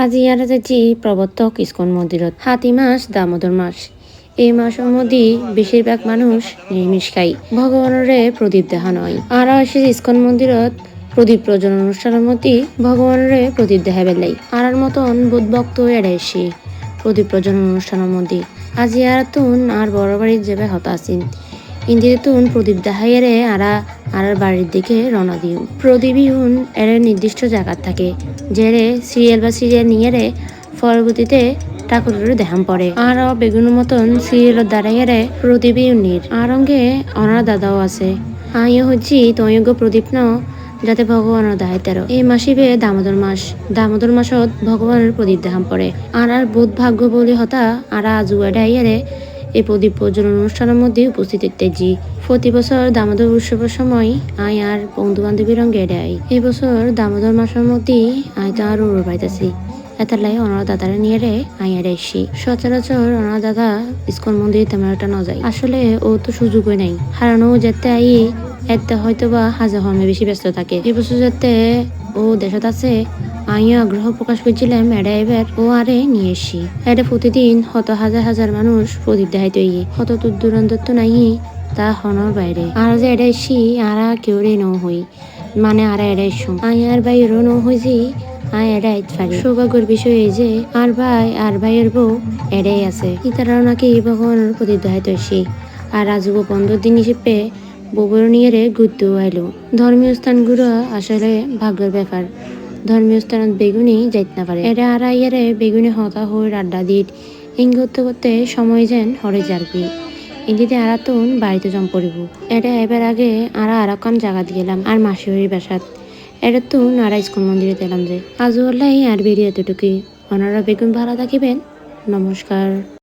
আজি ইয়াত যাচ্ছি প্রবর্তক ইস্কন মন্দিৰত হাতী মাস দামোদর মাস এই মাসের মধ্যে বেশিরভাগ মানুষ নিরামিষ খাই ভগবানরে প্রদীপ দেখা নয় আর আসে ইস্কন মন্দিৰত প্রদীপ প্রজ্বলন অনুষ্ঠানের মধ্যে ভগবানরে প্রদীপ দেখা বেলাই আর মতন বুধ ভক্ত এড়াইছি প্রদীপ প্রজ্বলন অনুষ্ঠানের মধ্যে। আজি আর তুন আর বড় বাড়ির যাবে হতা ইন্দিরে তুন প্রদীপ দেখাইয়ারে আরা আর বাড়ির দিকে রওনা দিও। প্রদীপ ইউন এর নির্দিষ্ট জায়গা থাকে, যেরে সিরিয়াল বা সিরিয়াল নিয়ে পরবর্তীতে ঠাকুরের দেহাম পড়ে। আর বেগুন মতন সিরিয়ালের দাঁড়াইয়ারে প্রদীপ ইউনির আর অঙ্গে অনার দাদাও আছে। আইও হচ্ছি তয়জ্ঞ প্রদীপ ন যাতে ভগবানের দায়িত্বের এই মাসিবে দামোদর মাস। দামোদর মাসত ভগবানের প্রদীপ দেখাম পড়ে। আর আর বোধ ভাগ্য বলি হতা আর আজুয়া ডাইয়ারে এই প্রদীপ প্রজ্বলন অনুষ্ঠানের মধ্যে উপস্থিত ইত্যাদি প্রতি বছর দামোদর উৎসবের সময় আই আর বন্ধু বান্ধবী রঙে দেয় এই দামোদর মাসের মধ্যে আই তো আর উড়ো পাইতেছি এতালাই অনার দাদারে নিয়ে রে আই আর এসি। সচরাচর অনার দাদা ইস্কন মন্দির তেমন একটা ন যায়। আসলে ও তো সুযোগই নাই। হারানো যেতে আই এতে হয়তো বা হাজার হর্মে বেশি ব্যস্ত থাকে। এই বছর যাতে ও দেশত আছে আমিও আগ্রহ প্রকাশ করছিলাম এডা এবার ও আরে নিয়ে এসি এটা প্রতিদিন হত হাজার হাজার মানুষ প্রদীপ দেখাই তৈরি হত দূর দূরান্ত তো নাই তা হনর বাইরে। আর যে এটা এসি, আরা কেউ রে ন হই। মানে আর এরা এসো আর বাইরও ন হইছি আই এরা পারি সৌভাগ্যের বিষয় এই যে, আর ভাই, আর ভাইয়ের বউ এটাই আছে। ইতারাও নাকি ভগবানের প্রদীপ দেখাই তৈরি আর আজব পনেরো দিন হিসেবে বউয়ের নিয়ে রে ঘুরতে আইলো। ধর্মীয় স্থানগুলো আসলে ভাগ্যের ব্যাপার। ধর্মীয় স্থানত বেগুনি যাইতে না পারে। এটা আর ইয়ারে বেগুনি হতা হয়ে আড্ডা দিত। ইং করতে করতে সময় যেন হরে যারবি ইন্দিতে আর তুন বাড়িতে জম পড়িব। এটা এবার আগে আর আর কাম জায়গা গেলাম আর মাসিহরি বাসাত। এটা তুন আর স্কুল মন্দিরে দিলাম যে। আজও হল্লাই আর বেরিয়ে এতটুকুই। ওনারা বেগুন ভালো থাকিবেন। নমস্কার।